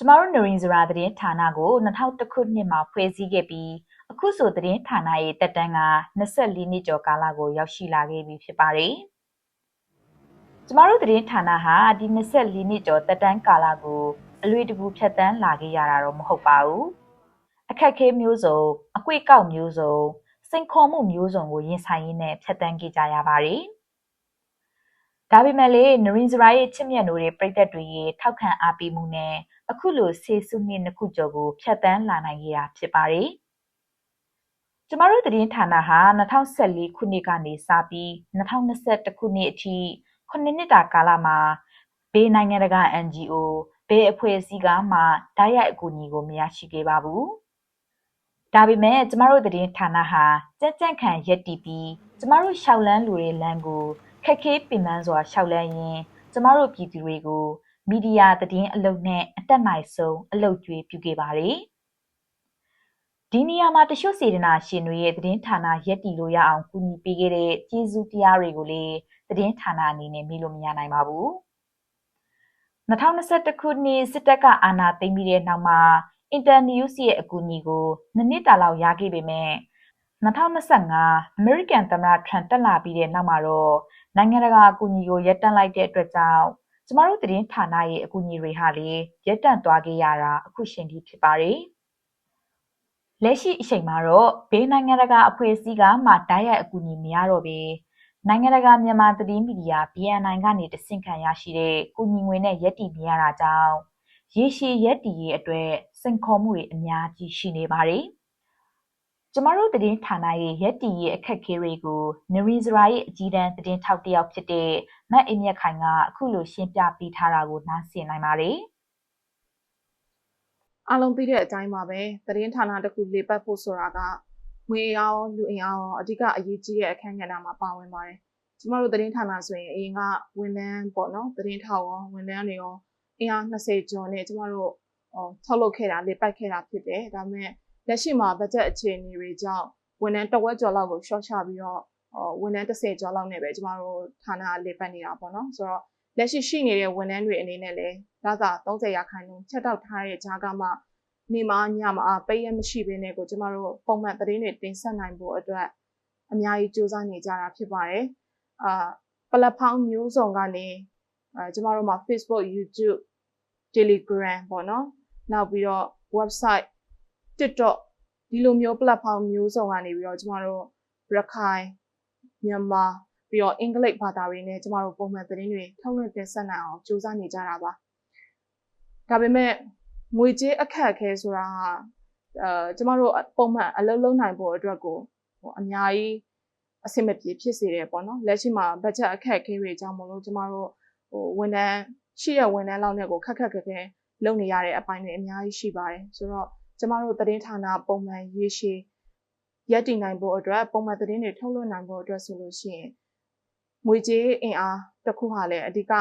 ကျမတို့နရင်းစရာသတင်းဌာနကို2001ခုနှစ်မှာဖွဲ့စည်းခဲ့ပြီးအခုဆိုသတင်းဌာနရဲ့တက်တန်းက24နှစ်ကျော်ကာလကိုရောက်ရှိလာခဲ့ပြီဖြစ်ပါတယ်။ကျမတို့သတင်းဌာနဟာဒီ24နှစ်ကျော်တက်တန်းကာလကိုအလွေတကူဖြတ်တန်းလာခဲ့ရတာတော့မဟုတ်ပါဘူး။အခက်ခဲမျိုးစုံအကွေ့ကောက်မျိုးစုံစိန်ခေါ်မှုမျိုးစုံကိုရင်ဆိုင်ရင်းနဲ့ဖြတ်တန်းခဲ့ကြရပါတယ်။ဒါပေမဲ့လေနရင်စရာရဲ့ချစ်မြတ်နိုးတဲ့ပြည်သက်တွေရဲ့ထောက်ခံအားပေးမှုနဲ့ အခုလိုဆေးစုနှစ်နှစ်ခုကျော်ကိုဖြတ်တန်းလာနိုင်ခဲ့တာဖြစ်ပါတယ်။ကျမတို့သတင်းဌာနဟာ2014ခုနှစ်ကနေစပြီး2021ခုနှစ်အထိ9နှစ်တာကာလမှာဘေးနိုင်ငံတကာ NGO ဘေးအဖွဲ့အစည်းကမှဓာတ်ရိုက်အကူအညီကိုမရရှိခဲ့ပါဘူး။ဒါပေမဲ့ကျမတို့သတင်းဌာနဟာကြက်ကြက်ခံရက်တီပြီးကျမတို့ရှောက်လန်းလူတွေလမ်းကိုခက်ခဲပင်ပန်းစွာရှောက်လန်းရင်းကျမတို့ပြည်သူတွေကို မီဒီယာသတင်းအလုပ်နဲ့အတက်နိုင်ဆုံးအလုပ်ကျွေးပြုခဲ့ပါတယ်။ဒီနေရာမှာတချို့စေတနာရှင်တွေရဲ့သတင်းဌာနရက်တီလို့ရအောင်ကူညီပေးခဲ့တဲ့ကျေးဇူးတရားတွေကိုလည်းသတင်းဌာနအနေနဲ့မေ့လို့မရနိုင်ပါဘူး။2021ခုနှစ်စစ်တပ်ကအာဏာသိမ်းပြီးတဲ့နောက်မှာအင်တာနျူးစ်ရဲ့အကူအညီကိုနှစ်နှစ်တာလောက်ရခဲ့ပေမဲ့2025အမေရိကန်သမ္မတထရန့်တက်လာပြီးတဲ့နောက်မှာတော့နိုင်ငံတကာအကူအညီကိုရပ်တန့်လိုက်တဲ့အတွက်ကြောင့် ကျမတို့သတင်းဌာနရဲ့အကူအညီတွေဟာလေရပ်တန့်သွားခဲ့ရတာအခုချိန်ထိဖြစ်ပါတယ်။လက်ရှိအချိန်မှာတော့ဘေးနိုင်ငံတကာအဖွဲ့အစည်းကမှဓာတ်ရိုက်အကူအညီမရတော့ဘဲနိုင်ငံတကာမြန်မာသတင်းမီဒီယာ BNI ကနေတဆင့်ခံရရှိတဲ့ကူညီငွေနဲ့ရက်တည်နေရတာကြောင့်ရေရှည်ရက်တည်ရေးအတွက်စိန်ခေါ်မှုတွေအများကြီးရှိနေပါတယ်။ ကျမတို့သတင်းဌာနရဲ့ရက်တီရဲ့အခက်အခဲတွေကိုနရီဇရာရဲ့အကြီးတန်းသတင်းထောက်တစ်ယောက်ဖြစ်တဲ့မတ်အင်းမြတ်ခိုင်ကအခုလိုရှင်းပြပေးထားတာကိုနားဆင်နိုင်ပါတယ်။အားလုံးသိတဲ့အတိုင်းပါပဲသတင်းဌာနတစ်ခုလေပတ်ဖို့ဆိုတာကငွေရောလူအင်အားရောအဓိကအရေးကြီးတဲ့အခန်းကဏ္ဍမှာပါဝင်ပါတယ်။ကျမတို့သတင်းဌာနဆိုရင်အရင်ကဝန်ထမ်းပေါ့နော်သတင်းထောက်ရောဝန်ထမ်းတွေရောအင်အား20ကျော်နဲ့ကျမတို့ဟောထုတ်လုပ်ခဲ့တာလေပတ်ခဲ့တာဖြစ်တယ်။ဒါပေမဲ့ လက်ရှိမှာဘတ်ဂျက်အခြေအနေတွေကြောင့်ဝန်ထမ်းတဝက်ကျော်လောက်ကို short ချပြီးတော့ဝန်ထမ်း30ကျော်လောက်နဲ့ပဲကျမတို့ဌာနလေပတ်နေတာပေါ့နော်ဆိုတော့လက်ရှိရှိနေတဲ့ဝန်ထမ်းတွေအနေနဲ့လည်းဒါသာ30ရာခိုင်နှုန်းချက်တောက်ထားတဲ့ကြားကမှနေမညမအားပေးရမရှိဘဲနဲ့ကိုကျမတို့ပုံမှန်သတင်းတွေတင်ဆက်နိုင်ဖို့အတွက်အများကြီးစူးစမ်းနေကြတာဖြစ်ပါတယ်အာပလက်ဖောင်းမျိုးစုံကနေအဲကျမတို့မှာ Facebook YouTube Telegram ပေါ့နော်နောက်ပြီးတော့ website TikTok ဒီလိုမျိုး platform မျိုးစုံကနေပြီးတော့ကျမတို့ရခိုင်မြန်မာပြီးတော့အင်္ဂလိပ်ဘာသာတွေနဲ့ကျမတို့ပုံမှန်သတင်းတွေထုတ်လွှင့်တင်ဆက်နိုင်အောင်ကြိုးစားနေကြတာပါဒါပေမဲ့ငွေကြေးအခက်အခဲဆိုတာဟာအဲကျမတို့ပုံမှန်အလုပ်လုပ်နိုင်ဖို့အတွက်ကိုဟိုအများကြီးအဆင်မပြေဖြစ်စေတယ်ပေါ့နော်လက်ရှိမှာဘတ်ဂျက်အခက်အခဲတွေကြောင့်မလို့ကျမတို့ဟိုဝန်ထမ်းရှိတဲ့ဝန်ထမ်းလောက်နဲ့ကိုခက်ခက်ခဲခဲလုပ်နေရတဲ့အပိုင်းတွေအများကြီးရှိပါတယ်ဆိုတော့ ကျမတို့သတင်းဌာနပုံမှန်ရေးရှည်ရပ်တည်နိုင်ဖို့အတွက်ပုံမှန်သတင်းတွေထုတ်လွှင့်နိုင်ဖို့အတွက်ဆိုလို့ရှိရင်ငွေကြေးအင်အားတစ်ခုဟာလည်းအဓိက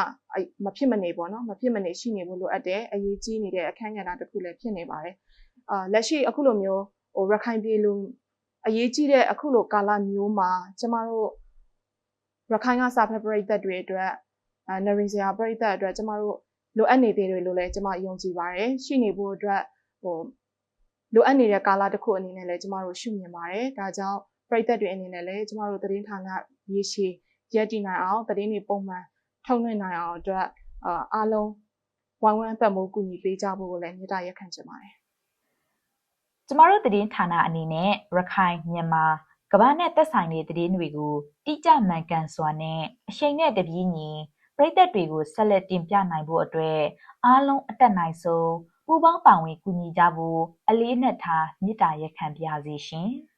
မဖြစ်မနေပေါ့နော်မဖြစ်မနေရှိနေဖို့လိုအပ်တယ်အရေးကြီးနေတဲ့အခန်းကဏ္ဍတစ်ခုလည်းဖြစ်နေပါတယ်အာလက်ရှိအခုလိုမျိုးဟိုရခိုင်ပြည်လူအရေးကြီးတဲ့အခုလိုကာလမျိုးမှာကျမတို့ရခိုင်ကစာဖက်ပရိသတ်တွေအတွက်အဲနရင်စရာပရိသတ်အတွက်ကျမတို့လိုအပ်နေသေးတယ်လို့လည်းကျမယုံကြည်ပါတယ်ရှိနေဖို့အတွက်ဟို လိုအပ်နေတဲ့ကာလတစ်ခုအနေနဲ့လည်းကျမတို့ရှုမြင်ပါတယ်။ဒါကြောင့်ပြည်သက်တွေအနေနဲ့လည်းကျမတို့သတင်းဌာနရေရှည်ရပ်တည်နိုင်အောင်သတင်းတွေပုံမှန်ထုတ်လွှင့်နိုင်အောင်အတွက်အားလုံးဝိုင်းဝန်းပတ်မိုးကူညီပေးကြဖို့ကိုလည်းမြစ်တာရက်ခံချင်ပါတယ်။ကျမတို့သတင်းဌာနအနေနဲ့ရခိုင်မြန်မာကမ္ဘာနဲ့သက်ဆိုင်တဲ့သတင်းတွေကိုတိကျမှန်ကန်စွာနဲ့အချိန်နဲ့တပြေးညီပြည်သက်တွေကိုဆက်လက်တင်ပြနိုင်ဖို့အတွက်အားလုံးအတက်နိုင်ဆုံး ပူးပေါင်းပါဝင်ကူညီကြဖို့အလေးနက်ထားမေတ္တာရပ်ခံပါရစေရှင်။